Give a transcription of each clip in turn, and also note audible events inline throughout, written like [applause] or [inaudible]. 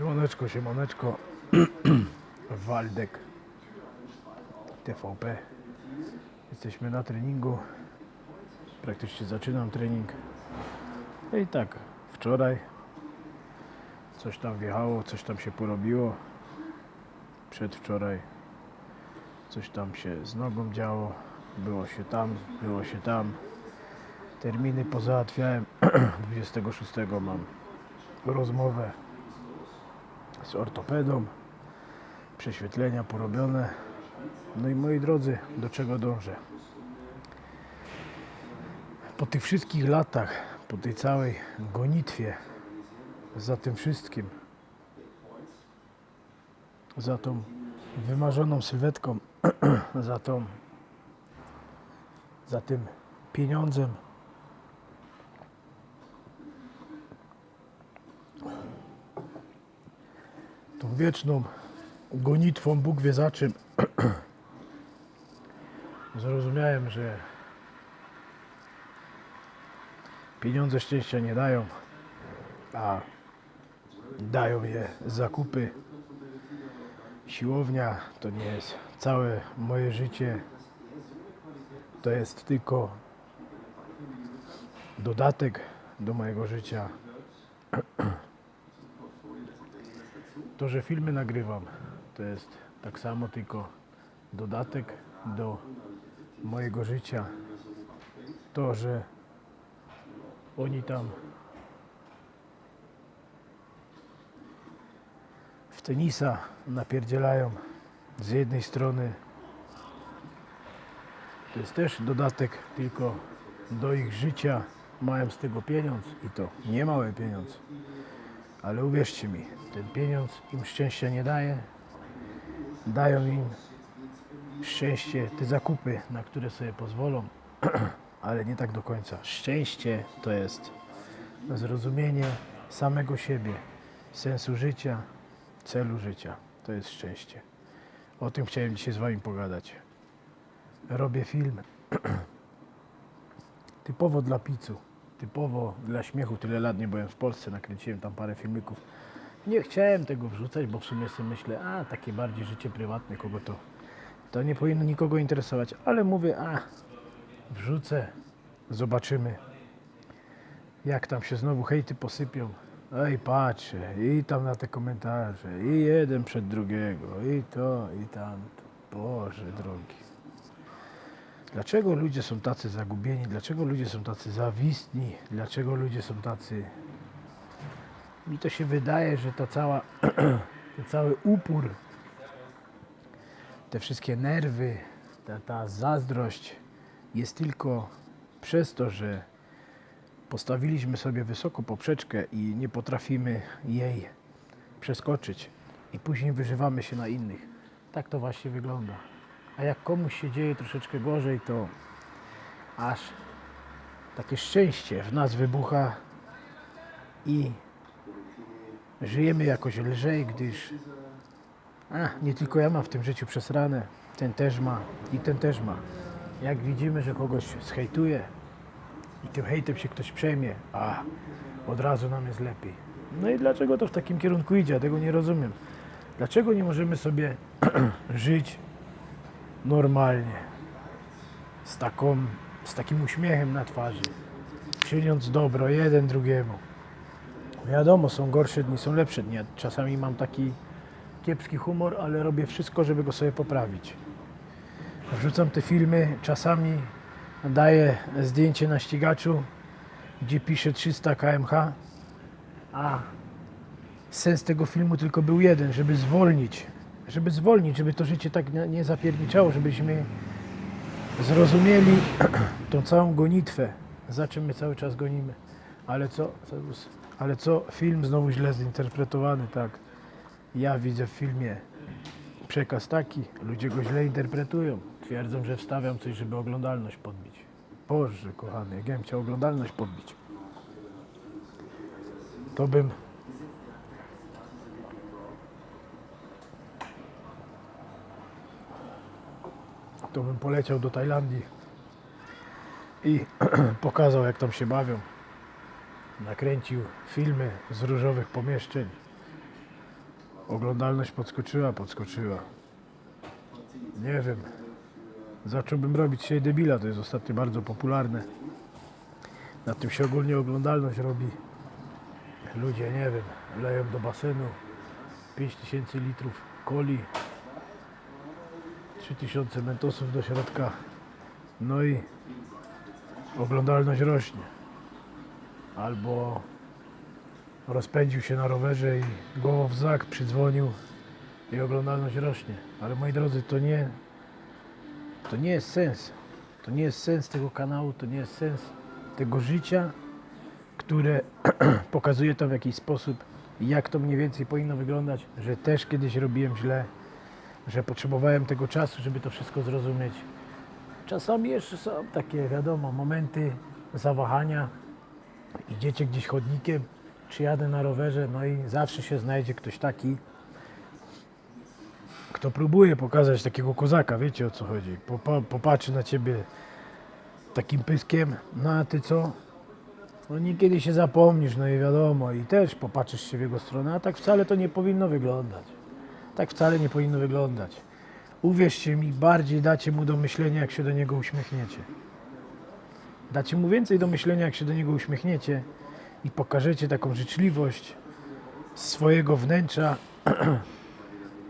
Siemaneczko, siemaneczko. [clears throat] Waldek. TVP. Jesteśmy na treningu. Praktycznie zaczynam trening. No i tak, wczoraj coś tam wjechało, coś tam się porobiło. Przedwczoraj coś tam się z nogą działo. Było się tam, było się tam. Terminy pozałatwiałem. [clears throat] 26 mam rozmowę z ortopedą, prześwietlenia porobione. No i moi drodzy, do czego dążę? Po tych wszystkich latach, po tej całej gonitwie, za tym wszystkim, za tą wymarzoną sylwetką, [clears throat] za tą, za tym pieniądzem, wieczną gonitwą, Bóg wie za czym, [clears throat] zrozumiałem, że pieniądze szczęścia nie dają, a dają je zakupy. Siłownia to nie jest całe moje życie, to jest tylko dodatek do mojego życia. To, że filmy nagrywam, to jest tak samo tylko dodatek do mojego życia. To, że oni tam w tenisa napierdzielają z jednej strony, to jest też dodatek tylko do ich życia. Mają z tego pieniądz i to nie mały pieniądz. Ale uwierzcie mi, ten pieniądz im szczęścia nie daje. Dają im szczęście te zakupy, na które sobie pozwolą, [clears throat] ale nie tak do końca. Szczęście to jest zrozumienie samego siebie, sensu życia, celu życia. To jest szczęście. O tym chciałem dzisiaj z Wami pogadać. Robię film [clears throat] typowo dla picu, typowo dla śmiechu. Tyle lat nie byłem w Polsce, nakręciłem tam parę filmików. Nie chciałem tego wrzucać, bo w sumie sobie myślę, a takie bardziej życie prywatne, kogo to, to nie powinno nikogo interesować. Ale mówię, a wrzucę, zobaczymy, jak tam się znowu hejty posypią. Ej, patrzę, i tam na te komentarze, i jeden przed drugiego, i to, i tamto. Boże drogi. Dlaczego ludzie są tacy zagubieni? Dlaczego ludzie są tacy zawistni? Dlaczego ludzie są tacy... Mi to się wydaje, że ta cała, [clears throat] ten cały upór, te wszystkie nerwy, ta, ta zazdrość jest tylko przez to, że postawiliśmy sobie wysoko poprzeczkę i nie potrafimy jej przeskoczyć i później wyżywamy się na innych. Tak to właśnie wygląda. A jak komuś się dzieje troszeczkę gorzej, to aż takie szczęście w nas wybucha i żyjemy jakoś lżej, gdyż a, nie tylko ja mam w tym życiu przesrane, ten też ma i ten też ma. Jak widzimy, że kogoś zhejtuje i tym hejtem się ktoś przejmie, a od razu nam jest lepiej. No i dlaczego to w takim kierunku idzie? Ja tego nie rozumiem. Dlaczego nie możemy sobie [clears throat] żyć normalnie, z, taką, z takim uśmiechem na twarzy, czyniąc dobro jeden drugiemu. Wiadomo, są gorsze dni, są lepsze dni. Ja Czasami mam taki kiepski humor, ale robię wszystko, żeby go sobie poprawić. Wrzucam te filmy, czasami daję zdjęcie na ścigaczu, gdzie pisze 300 kmh, a sens tego filmu tylko był jeden, żeby zwolnić, żeby zwolnić, żeby to życie tak nie- zapierniczało, żebyśmy zrozumieli [clears throat] tą całą gonitwę, za czym my cały czas gonimy. Ale co- ale co, film znowu źle zinterpretowany, tak. Ja widzę w filmie przekaz taki, ludzie go źle interpretują. Twierdzą, że wstawiam coś, żeby oglądalność podbić. Boże, kochany, jak ja bym chciał oglądalność podbić, to bym to bym poleciał do Tajlandii i [clears throat] pokazał, jak tam się bawią. Nakręcił filmy z różowych pomieszczeń. Oglądalność podskoczyła, podskoczyła. Nie wiem. Zacząłbym robić się debila, to jest ostatnio bardzo popularne. Na tym się ogólnie oglądalność robi. Ludzie, nie wiem, leją do basenu 5000 litrów coli, 3000 mentosów do środka. No i oglądalność rośnie. Albo rozpędził się na rowerze i głową w zak przydzwonił i oglądalność rośnie. Ale moi drodzy, to nie, to nie jest sens. To nie jest sens tego kanału, to nie jest sens tego życia, które [clears throat] pokazuje to w jakiś sposób, jak to mniej więcej powinno wyglądać, że też kiedyś robiłem źle, że potrzebowałem tego czasu, żeby to wszystko zrozumieć. Czasami jeszcze są takie, wiadomo, momenty zawahania. Idziecie gdzieś chodnikiem, czy jadę na rowerze, no i zawsze się znajdzie ktoś taki, kto próbuje pokazać takiego kozaka, wiecie o co chodzi. Popa, popatrzy na ciebie takim pyskiem, no a ty co? No niekiedy się zapomnisz, no i wiadomo, i też popatrzysz się w jego stronę, a tak wcale to nie powinno wyglądać. Tak wcale nie powinno wyglądać. Uwierzcie mi, bardziej dacie mu do myślenia, jak się do niego uśmiechniecie. Dacie mu więcej do myślenia, jak się do niego uśmiechniecie i pokażecie taką życzliwość swojego wnętrza. [clears throat]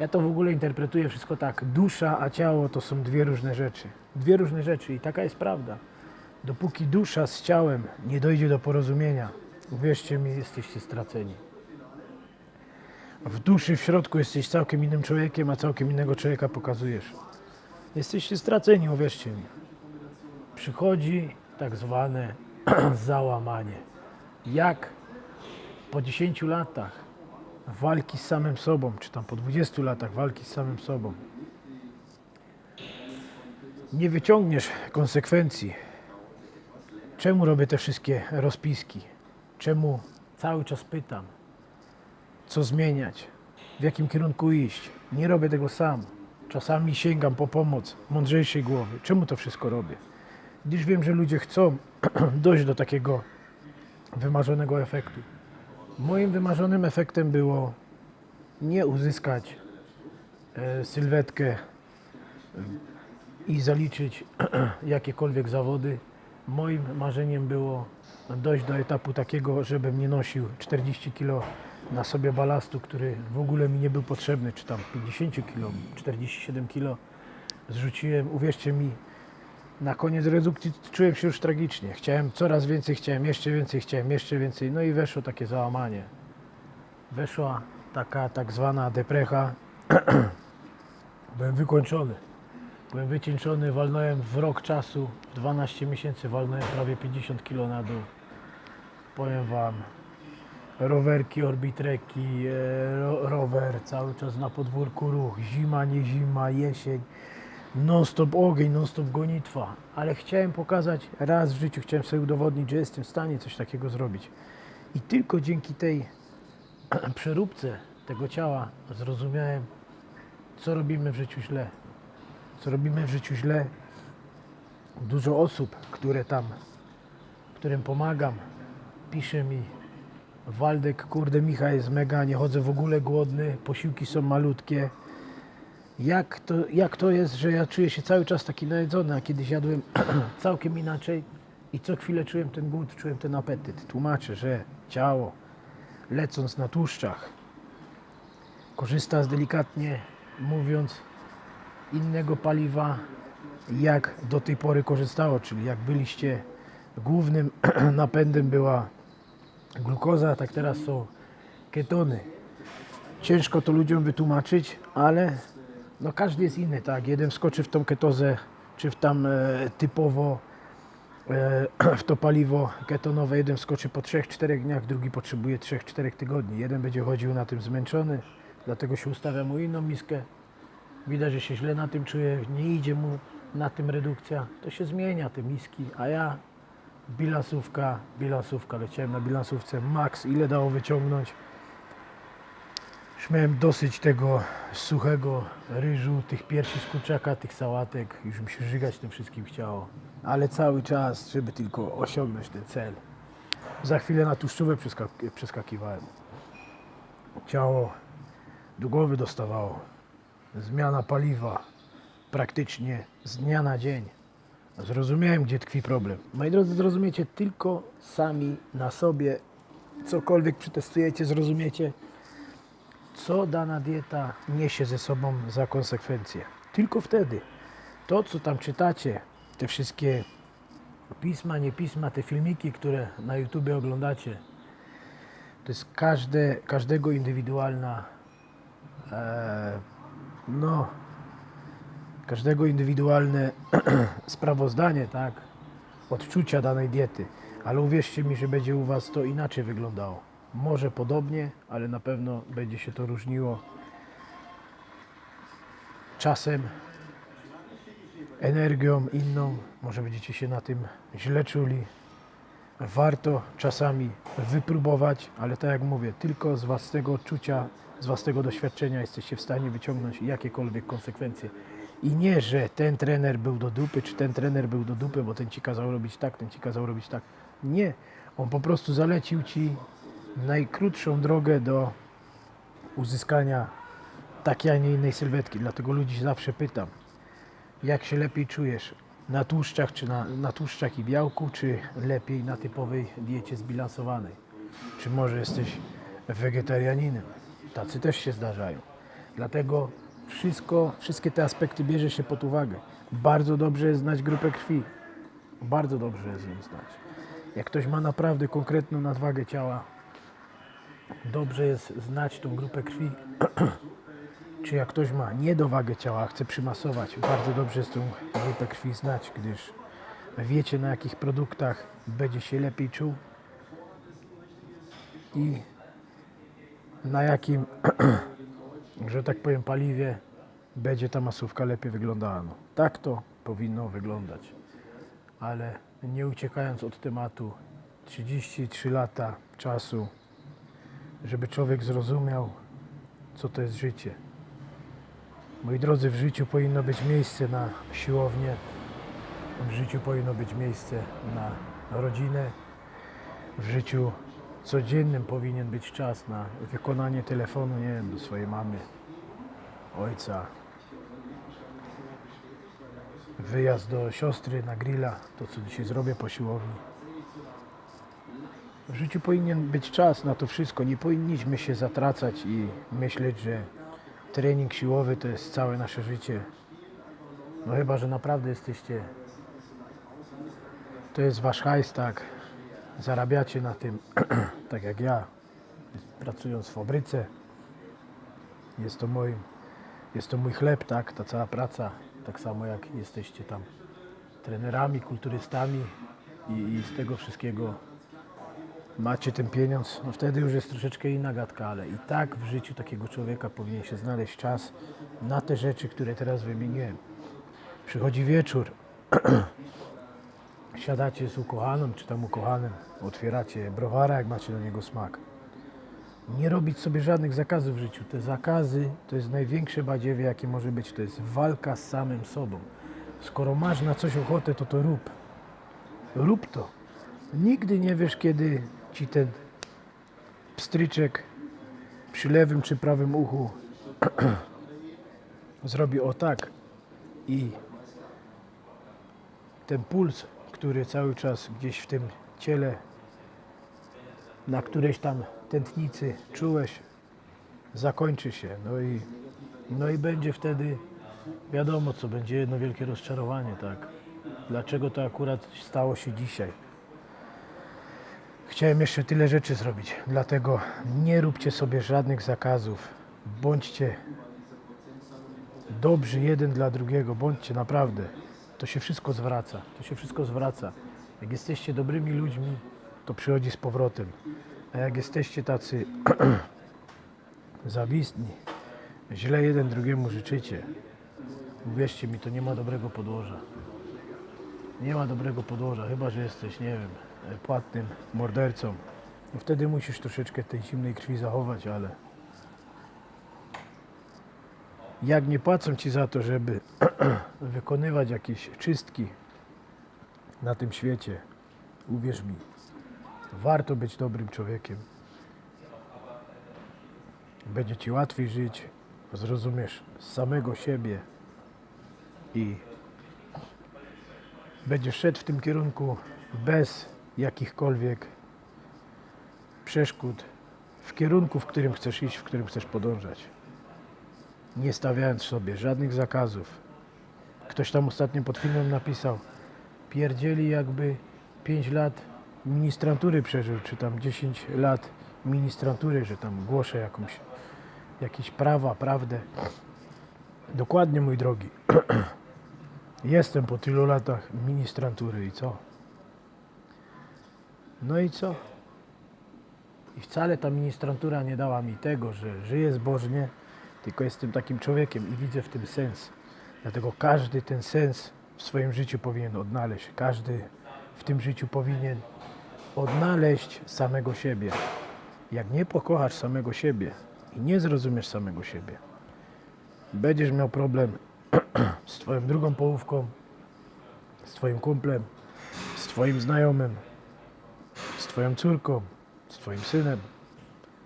Ja to w ogóle interpretuję wszystko tak. Dusza a ciało to są dwie różne rzeczy. Dwie różne rzeczy i taka jest prawda. Dopóki dusza z ciałem nie dojdzie do porozumienia, uwierzcie mi, jesteście straceni. W duszy, w środku jesteś całkiem innym człowiekiem, a całkiem innego człowieka pokazujesz. Jesteście straceni, uwierzcie mi. Przychodzi tak zwane [clears throat] załamanie. Jak po 10 latach walki z samym sobą, czy tam po 20 latach walki z samym sobą, nie wyciągniesz konsekwencji. Czemu robię te wszystkie rozpiski? Czemu cały czas pytam? Co zmieniać? W jakim kierunku iść? Nie robię tego sam. Czasami sięgam po pomoc mądrzejszej głowy. Czemu to wszystko robię? Gdyż wiem, że ludzie chcą [clears throat] dojść do takiego wymarzonego efektu. Moim wymarzonym efektem było nie uzyskać e, sylwetkę e, i zaliczyć [clears throat] jakiekolwiek zawody. Moim marzeniem było dojść do etapu takiego, żebym nie nosił 40 kg na sobie balastu, który w ogóle mi nie był potrzebny, czy tam 50 kg, 47 kg. Zrzuciłem, uwierzcie mi, na koniec redukcji czułem się już tragicznie. Chciałem coraz więcej, chciałem jeszcze więcej, chciałem jeszcze więcej. No i weszło takie załamanie. Weszła taka tak zwana deprecha. [clears throat] Byłem wykończony. Byłem wycieńczony, walnąłem w rok czasu, w 12 miesięcy walnąłem prawie 50 kg na dół. Powiem Wam, rowerki, orbitreki, e, ro, rower, cały czas na podwórku ruch, zima, nie zima, jesień, non-stop ogień, non-stop gonitwa. Ale chciałem pokazać, raz w życiu chciałem sobie udowodnić, że jestem w stanie coś takiego zrobić. I tylko dzięki tej [clears throat] przeróbce tego ciała zrozumiałem, co robimy w życiu źle. Co robimy w życiu źle. Dużo osób, które tam, którym pomagam, pisze mi Waldek, kurde, Michał jest mega, nie chodzę w ogóle głodny, posiłki są malutkie. Jak to, jak to jest, że ja czuję się cały czas taki najedzony, a kiedyś jadłem [clears throat] całkiem inaczej i co chwilę czułem ten głód, czułem ten apetyt. Tłumaczę, że ciało, lecąc na tłuszczach, korzysta z delikatnie mówiąc innego paliwa, jak do tej pory korzystało, czyli jak byliście głównym [clears throat] napędem była glukoza, tak teraz są ketony. Ciężko to ludziom wytłumaczyć, ale no każdy jest inny, tak? Jeden wskoczy w tą ketozę, czy w tam e, typowo e, [clears throat] w to paliwo ketonowe, jeden wskoczy po 3-4 dniach, drugi potrzebuje 3-4 tygodni. Jeden będzie chodził na tym zmęczony, dlatego się ustawia mu inną miskę. Widać, że się źle na tym czuje, nie idzie mu na tym redukcja, to się zmienia te miski, a ja bilansówka, bilansówka, leciałem na bilansówce max, ile dało wyciągnąć. Już miałem dosyć tego suchego ryżu, tych piersi z kurczaka, tych sałatek, już mi się żygać tym wszystkim chciało. Ale cały czas, żeby tylko osiągnąć ten cel. Za chwilę na tłuszczówę przeskak- przeskakiwałem. Ciało do głowy dostawało. Zmiana paliwa praktycznie z dnia na dzień. Zrozumiałem, gdzie tkwi problem. Moi drodzy, zrozumiecie tylko sami na sobie, cokolwiek przetestujecie, zrozumiecie, co dana dieta niesie ze sobą za konsekwencje. Tylko wtedy. To, co tam czytacie, te wszystkie pisma, nie pisma, te filmiki, które na YouTube oglądacie, to jest każde, każdego indywidualna, e, no, każdego indywidualne [clears throat] sprawozdanie, tak, odczucia danej diety. Ale uwierzcie mi, że będzie u Was to inaczej wyglądało. Może podobnie, ale na pewno będzie się to różniło czasem, energią inną. Może będziecie się na tym źle czuli. Warto czasami wypróbować, ale tak jak mówię, tylko z własnego odczucia, z własnego doświadczenia jesteście w stanie wyciągnąć jakiekolwiek konsekwencje. I nie, że ten trener był do dupy, czy ten trener był do dupy, bo ten ci kazał robić tak, ten ci kazał robić tak. Nie. On po prostu zalecił ci najkrótszą drogę do uzyskania takiej, a nie innej sylwetki. Dlatego ludzi zawsze pytam, jak się lepiej czujesz? Na tłuszczach, czy na, na tłuszczach i białku, czy lepiej na typowej diecie zbilansowanej? Czy może jesteś wegetarianinem? Tacy też się zdarzają. Dlatego wszystko, wszystkie te aspekty bierze się pod uwagę. Bardzo dobrze jest znać grupę krwi. Bardzo dobrze jest ją znać. Jak ktoś ma naprawdę konkretną nadwagę ciała, dobrze jest znać tą grupę krwi. [clears throat] Czy jak ktoś ma niedowagę ciała, chce przymasować, bardzo dobrze jest tą grupę krwi znać, gdyż wiecie na jakich produktach będzie się lepiej czuł i na jakim, [clears throat] że tak powiem, paliwie będzie ta masówka lepiej wyglądała. No, tak to powinno wyglądać. Ale nie uciekając od tematu, 33 lata czasu, żeby człowiek zrozumiał, co to jest życie. Moi drodzy, w życiu powinno być miejsce na siłownię, w życiu powinno być miejsce na rodzinę, w życiu codziennym powinien być czas na wykonanie telefonu, nie wiem, do swojej mamy, ojca, wyjazd do siostry na grilla, to co dzisiaj zrobię po siłowni. W życiu powinien być czas na to wszystko. Nie powinniśmy się zatracać i myśleć, że trening siłowy to jest całe nasze życie. No chyba, że naprawdę jesteście. To jest wasz hajs, tak. Zarabiacie na tym, [clears throat] tak jak ja, pracując w fabryce. Jest to moim, jest to mój chleb, tak, ta cała praca. Tak samo jak jesteście tam trenerami, kulturystami i, i z tego wszystkiego macie ten pieniądz, no wtedy już jest troszeczkę inna gadka, ale i tak w życiu takiego człowieka powinien się znaleźć czas na te rzeczy, które teraz wymieniłem. Przychodzi wieczór, [clears throat] siadacie z ukochaną czy tam ukochanym, otwieracie browara, jak macie do niego smak. Nie robić sobie żadnych zakazów w życiu. Te zakazy to jest największe badziewie, jakie może być. To jest walka z samym sobą. Skoro masz na coś ochotę, to to rób. Rób to. Nigdy nie wiesz, kiedy ci ten pstryczek przy lewym czy prawym uchu [clears throat] zrobi o tak i ten puls, który cały czas gdzieś w tym ciele, na którejś tam tętnicy czułeś, zakończy się. No i, no i będzie wtedy wiadomo, co będzie jedno wielkie rozczarowanie, tak. Dlaczego to akurat stało się dzisiaj? Chciałem jeszcze tyle rzeczy zrobić, dlatego nie róbcie sobie żadnych zakazów. Bądźcie dobrzy jeden dla drugiego, bądźcie naprawdę. To się wszystko zwraca, to się wszystko zwraca. Jak jesteście dobrymi ludźmi, to przychodzi z powrotem. A jak jesteście tacy [clears throat] zawistni, źle jeden drugiemu życzycie, uwierzcie mi, to nie ma dobrego podłoża. Nie ma dobrego podłoża, chyba że jesteś, nie wiem, płatnym mordercą. No wtedy musisz troszeczkę tej zimnej krwi zachować, ale jak nie płacą ci za to, żeby [clears throat] wykonywać jakieś czystki na tym świecie, uwierz mi, warto być dobrym człowiekiem. będzie ci łatwiej żyć, zrozumiesz samego siebie i będziesz szedł w tym kierunku bez jakichkolwiek przeszkód, w kierunku, w którym chcesz iść, w którym chcesz podążać. Nie stawiając sobie żadnych zakazów. Ktoś tam ostatnio pod filmem napisał, pierdzieli jakby 5 lat ministrantury przeżył, czy tam 10 lat ministrantury, że tam głoszę jakąś, jakieś prawa, prawdę. Dokładnie, mój drogi. [clears throat] Jestem po tylu latach ministrantury i co? No i co? I wcale ta ministrantura nie dała mi tego, że żyję zbożnie, tylko jestem takim człowiekiem i widzę w tym sens. Dlatego każdy ten sens w swoim życiu powinien odnaleźć. Każdy w tym życiu powinien odnaleźć samego siebie. Jak nie pokochasz samego siebie i nie zrozumiesz samego siebie, będziesz miał problem [clears throat] z Twoją drugą połówką, z Twoim kumplem, z Twoim znajomym, z Twoją córką, z Twoim synem,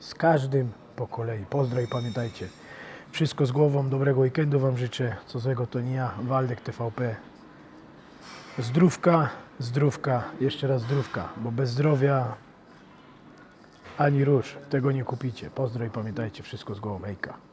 z każdym po kolei. Pozdro i pamiętajcie, wszystko z głową, dobrego weekendu Wam życzę. Co złego to nie ja, Waldek TVP. Zdrówka, zdrówka, jeszcze raz zdrówka, bo bez zdrowia ani róż, tego nie kupicie. Pozdro i pamiętajcie, wszystko z głową, hejka.